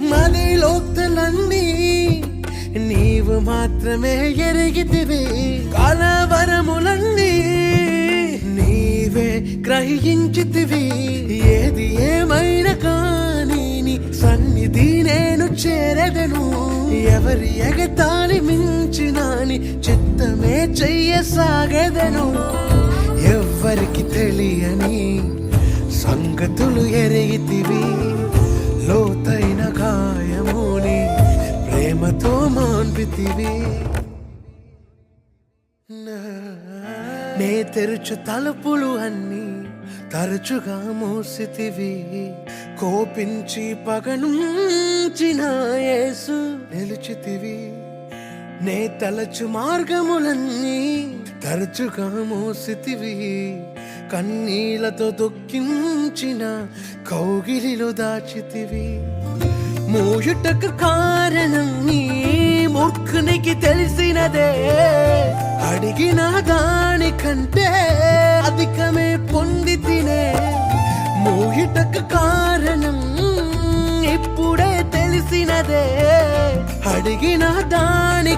మదిలోక్తలన్నీ నీవు మాత్రమే ఎరిగితివి. కలవరములన్నీ నీవే గ్రహించితివి. ఏది ఏమైనా కానీ నీ సన్నిధి నేను చేరదను. ఎవరి ఎగతాళి మించినాని చిత్తమే చెయ్యసాగదను. ఎవ్వరికి తెలియని సంగతులు ఎరిగితివి. గాయముని ప్రేమతో మాన్పితివి. నే తెరుచు తలుపులు అన్నీ తరచుగా మూసితివి. కోపించి పగనుంచిన యేసు నిలిచితివి. నే తలచు మార్గములన్నీ తరచుగా మోసితివి. కన్నీలతో దుఃఖించిన కౌగిలిలో దాచితివి. మూయుటకు కారణం నీ మూర్ఖునికి తెలిసినదే. అడిగిన దానికంటే అధికమే పొంది తినే మూయుటకు కారణం ఇప్పుడే తెలిసినదే. అడిగిన దాని